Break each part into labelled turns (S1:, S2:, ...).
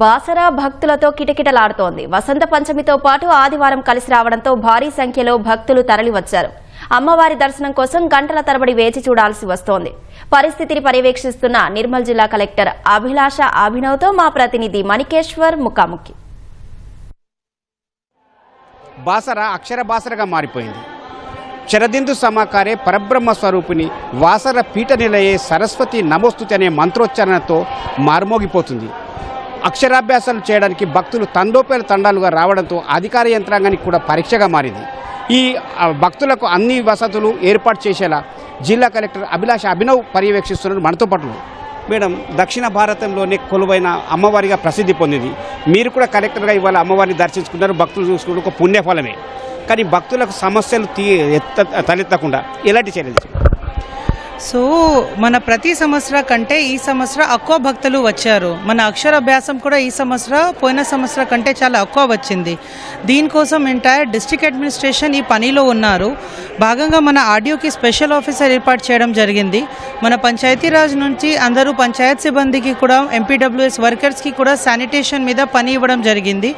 S1: బాసరా భక్తులతో కిటకిటలాడుతోంది. వసంత పంచమితో పాటు ఆదివారం కలిసి రావడంతో భారీ సంఖ్యలో భక్తులు తరలివచ్చారు. అమ్మవారి దర్శనం కోసం గంటల తరబడి వేచి చూడాల్సి వస్తోంది. పరిస్థితిని పర్యవేక్షిస్తున్న నిర్మల్ జిల్లా కలెక్టర్ అభిలాష అభినవ్తో మా ప్రతినిధి మణికేశ్వర్ ముఖాముఖి.
S2: బాసర అక్షర బాసరగా మారిపోయింది. శరదిందు సమాకారే పరబ్రహ్మ స్వరూపిణి వాసర పీఠ నిలయే సరస్వతి నమోస్తుతి అనే మంత్రోచ్చారణతో మార్మోగిపోతుంది. అక్షరాభ్యాసాలు చేయడానికి భక్తులు తండోపేల తండాలుగా రావడంతో అధికార యంత్రాంగానికి కూడా పరీక్షగా మారింది. ఈ భక్తులకు అన్ని వసతులు ఏర్పాటు చేసేలా జిల్లా కలెక్టర్ అభిలాష అభినవ్ పర్యవేక్షిస్తున్నారు మనతో పాటు. మేడం దక్షిణ భారతంలోనే కొలువైన అమ్మవారిగా ప్రసిద్ధి పొందింది. మీరు కూడా కలెక్టర్గా ఇవాళ అమ్మవారిని దర్శించుకున్నారు భక్తులు చూసుకున్న ఒక పుణ్యఫలమే. కానీ భక్తులకు సమస్యలు తీ ఎత్త తలెత్తకుండా ఎలాంటి చర్యలు
S3: సో మన ప్రతి సంవత్సరం కంటే ఈ సంవత్సరం ఎక్కువ భక్తులు వచ్చారు. మన అక్షరాభ్యాసం కూడా ఈ సంవత్సరం పోయిన సంవత్సరం కంటే చాలా ఎక్కువ వచ్చింది. దీనికోసం ఎంటైర్ డిస్ట్రిక్ట్ అడ్మినిస్ట్రేషన్ ఈ పనిలో ఉన్నారు. భాగంగా మన ఆడియోకి స్పెషల్ ఆఫీసర్ ఏర్పాటు చేయడం జరిగింది. మన పంచాయతీరాజ్ నుంచి అందరూ పంచాయత్ సిబ్బందికి కూడా ఎంపీడబ్ల్యూఎస్ వర్కర్స్కి కూడా శానిటేషన్ మీద పని ఇవ్వడం జరిగింది.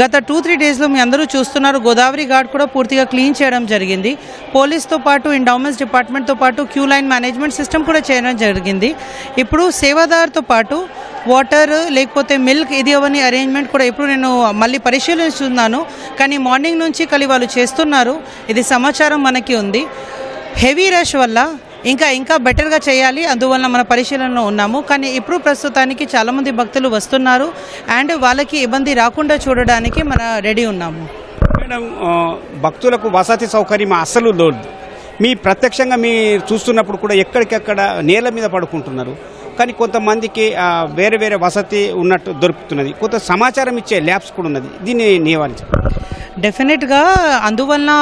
S3: గత టూ త్రీ డేస్లో మీ అందరూ చూస్తున్నారు గోదావరి ఘాట్ కూడా పూర్తిగా క్లీన్ చేయడం జరిగింది. పోలీస్తో పాటు ఎండౌమెంట్స్ డిపార్ట్మెంట్తో పాటు క్యూ లైన్ మేనేజ్మెంట్ సిస్టమ్ కూడా చేయడం జరిగింది. ఇప్పుడు సేవాదార్తో పాటు వాటర్ లేకపోతే మిల్క్ ఇది అవన్నీ అరేంజ్మెంట్ కూడా ఇప్పుడు నేను మళ్ళీ పరిశీలిస్తున్నాను. కానీ మార్నింగ్ నుంచి కలి వాళ్ళు చేస్తున్నారు. ఇది సమాచారం మనకి ఉంది. హెవీ రష్ వల్ల ఇంకా ఇంకా బెటర్గా చేయాలి. అందువల్ల మన పరిశీలనలో ఉన్నాము. కానీ ఇప్పుడు ప్రస్తుతానికి చాలామంది భక్తులు వస్తున్నారు. అండ్ వాళ్ళకి ఇబ్బంది రాకుండా చూడడానికి మన రెడీ ఉన్నాము.
S2: మేడం భక్తులకు వసతి సౌకర్యం అస్సలు లేదు. మీ ప్రత్యక్షంగా మీ చూస్తున్నప్పుడు కూడా ఎక్కడికెక్కడ నేల మీద పడుకుంటున్నారు. కానీ కొంతమందికి వేరే వేరే వసతి ఉన్నట్టు దొరుకుతున్నది. కొంత సమాచారం ఇచ్చే ల్యాబ్స్ కూడా ఉన్నది. దీన్ని నివారించాలి
S3: డెఫినెట్గా అందువలన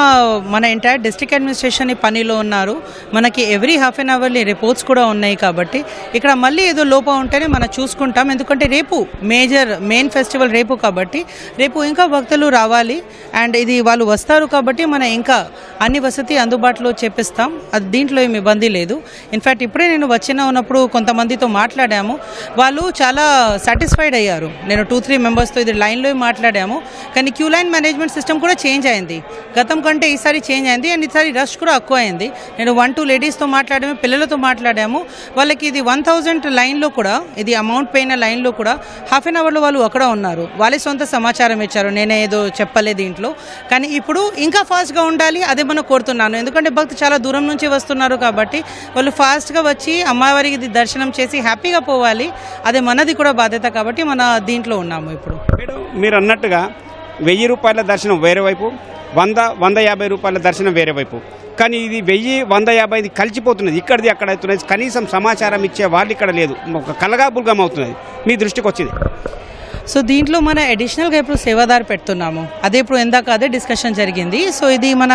S3: మన ఎంటైర్ డిస్ట్రిక్ట్ అడ్మినిస్ట్రేషన్ ఈ పనిలో ఉన్నారు. మనకి every half an hourly reports కూడా ఉన్నాయి కాబట్టి ఇక్కడ మళ్ళీ ఏదో లోపం ఉంటేనే మనం చూసుకుంటాం. ఎందుకంటే రేపు మేజర్ మెయిన్ ఫెస్టివల్ రేపు కాబట్టి రేపు ఇంకా భక్తులు రావాలి. అండ్ ఇది వాళ్ళు వస్తారు కాబట్టి మనం ఇంకా అన్ని వసతి అందుబాటులో చేపిస్తాం. అది దీంట్లో ఏమి ఇబ్బంది లేదు. ఇన్ఫ్యాక్ట్ ఇప్పుడే నేను వచ్చిన ఉన్నప్పుడు కొంతమందితో మాట్లాడాము. వాళ్ళు చాలా సాటిస్ఫైడ్ అయ్యారు. నేను టూ త్రీ మెంబర్స్తో ఇది లైన్లో మాట్లాడాము. కానీ క్యూ లైన్ మేనేజ్మెంట్ సిస్టమ్ కూడా చేంజ్ అయింది. గతం కంటే ఈసారి చేంజ్ అయింది. అండ్ ఈసారి రష్ కూడా ఎక్కువ అయింది. నేను వన్ టూ లేడీస్తో మాట్లాడాము పిల్లలతో మాట్లాడాము. వాళ్ళకి ఇది వన్ థౌజండ్ లైన్లో కూడా ఇది అమౌంట్ పోయిన లైన్లో కూడా హాఫ్ అన్ అవర్లో వాళ్ళు అక్కడ ఉన్నారు. వాళ్ళే సొంత సమాచారం ఇచ్చారు. నేనే ఏదో చెప్పలేదు దీంట్లో. కానీ ఇప్పుడు ఇంకా ఫాస్ట్గా ఉండాలి అదే మనం కోరుతున్నాను. ఎందుకంటే భక్తులు చాలా దూరం నుంచి వస్తున్నారు కాబట్టి వాళ్ళు ఫాస్ట్గా వచ్చి అమ్మవారికి ఇది దర్శనం చేసి హ్యాపీగా పోవాలి. అదే మనది కూడా బాధ్యత కాబట్టి మన దీంట్లో ఉన్నాము ఇప్పుడు.
S2: మీరు అన్నట్టుగా వెయ్యి రూపాయల దర్శనం వేరే వైపు వంద వంద యాభై రూపాయల దర్శనం వేరే వైపు. కానీ ఇది వెయ్యి వంద యాభైది కలిసిపోతున్నది. ఇక్కడిది అక్కడ అవుతున్నది. కనీసం సమాచారం ఇచ్చే వాళ్ళు ఇక్కడ లేదు. ఒక కలగాబుల్గం అవుతున్నది. మీ దృష్టికి వచ్చింది.
S3: సో దీంట్లో మన అడిషనల్గా ఇప్పుడు సేవాదారు పెడుతున్నాము. అదే ఇప్పుడు ఎందాక అదే డిస్కషన్ జరిగింది. సో ఇది మన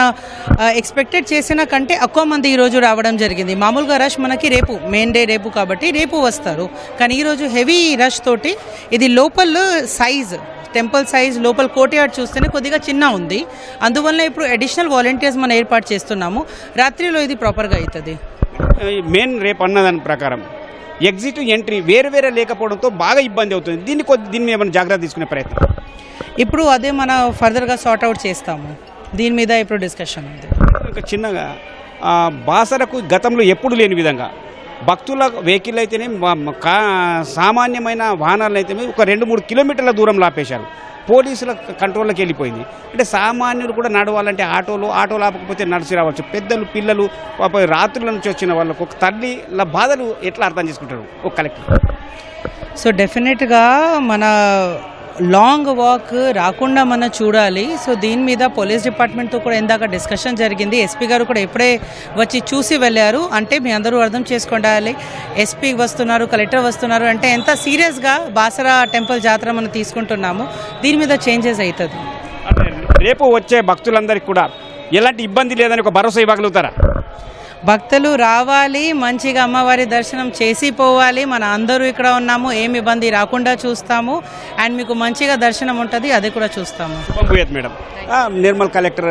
S3: ఎక్స్పెక్టెడ్ చేసిన కంటే ఎక్కువ మంది ఈరోజు రావడం జరిగింది. మామూలుగా రష్ మనకి రేపు మెయిన్ డే రేపు కాబట్టి రేపు వస్తారు. కానీ ఈరోజు హెవీ రష్ తోటి ఇది లోపల సైజ్ టెంపుల్ సైజ్ లోపల కోర్ట్యార్డ్ చూస్తేనే కొద్దిగా చిన్న ఉంది. అందువల్ల ఇప్పుడు అడిషనల్ వాలంటీర్స్ మనం ఏర్పాటు చేస్తున్నాము. రాత్రిలో ఇది ప్రాపర్గా అవుతుంది.
S2: మెయిన్ రేపు అన్నదాని ప్రకారం ఎగ్జిట్ ఎంట్రీ వేరు వేరే లేకపోవడంతో బాగా ఇబ్బంది అవుతుంది. దీన్ని కొద్ది దీన్ని ఏమైనా జాగ్రత్త తీసుకునే ప్రయత్నం?
S3: ఇప్పుడు అదే మన ఫర్దర్గా సార్ట్ అవుట్ చేస్తాము. దీని మీద ఇప్పుడు డిస్కషన్ ఉంది.
S2: ఇంకా చిన్నగా బాసరకు గతంలో ఎప్పుడు లేని విధంగా భక్తుల వెహికల్ అయితేనే కా- సామాన్యమైన వాహనాలు అయితేనే ఒక రెండు మూడు కిలోమీటర్ల దూరం లాపేశారు పోలీసుల కంట్రోల్లోకి వెళ్ళిపోయింది. అంటే సామాన్యులు కూడా నడవాలంటే ఆటోలు ఆటోలు ఆపకపోతే నడిచి రావచ్చు. పెద్దలు పిల్లలు రాత్రుల నుంచి వచ్చిన వాళ్ళకు ఒక తల్లిల బాధలు ఎట్లా అర్థం చేసుకుంటారు? ఒక కలెక్టర్.
S3: సో డెఫినెట్గా మన లాంగ్ వాక్ రాకుండా మనం చూడాలి. సో దీని మీద పోలీస్ డిపార్ట్మెంట్తో కూడా ఇందాక డిస్కషన్ జరిగింది. ఎస్పీ గారు కూడా ఇప్పుడే వచ్చి చూసి వెళ్ళారు. అంటే మీ అందరూ అర్థం చేసుకోండి ఎస్పీ వస్తున్నారు కలెక్టర్ వస్తున్నారు అంటే ఎంత సీరియస్గా బాసరా టెంపుల్ జాతర మనం తీసుకుంటున్నాము. దీని మీద చేంజెస్ అవుతుంది.
S2: అంటే రేపు వచ్చే భక్తులందరికీ కూడా ఎలాంటి ఇబ్బంది లేదని ఒక భరోసా ఇవ్వగలుగుతారా?
S3: భక్తులు రావాలి మంచిగా అమ్మవారి దర్శనం చేసి పోవాలి. మన అందరూ ఇక్కడ ఉన్నాము ఏమి ఇబ్బంది రాకుండా చూస్తాము. అండ్ మీకు మంచిగా దర్శనం ఉంటుంది అది కూడా చూస్తాము.
S2: మేడం. ఆ, నిర్మల్ కలెక్టర్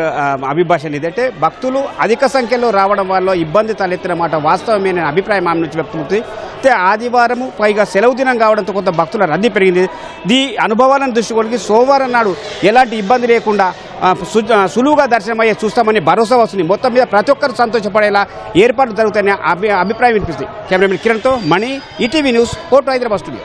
S2: అభిభాషణ ఇదంటే భక్తులు అధిక సంఖ్యలో రావడం వల్ల ఇబ్బంది తలెత్తిన మాట వాస్తవమే అనే అభిప్రాయం ఆమె నుంచి వ్యక్తమవుతుంది అయితే ఆదివారము పైగా సెలవు దినం కావడంతో కొంత భక్తుల రద్దీ పెరిగింది. దీ అనుభవాలను దృష్టి సోమవారం నాడు ఎలాంటి ఇబ్బంది లేకుండా సు- సులువుగా దర్శనమయ్యే చూస్తామని భరోసా వస్తుంది మొత్తం మీద ప్రతి ఒక్కరు సంతోషపడేలా ఏర్పాట్లు జరుగుతాయని అభి అభిప్రాయం వినిపిస్తుంది. కెమెరామెన్ కిరణ్తో Mani ETV news court Hyderabad studio.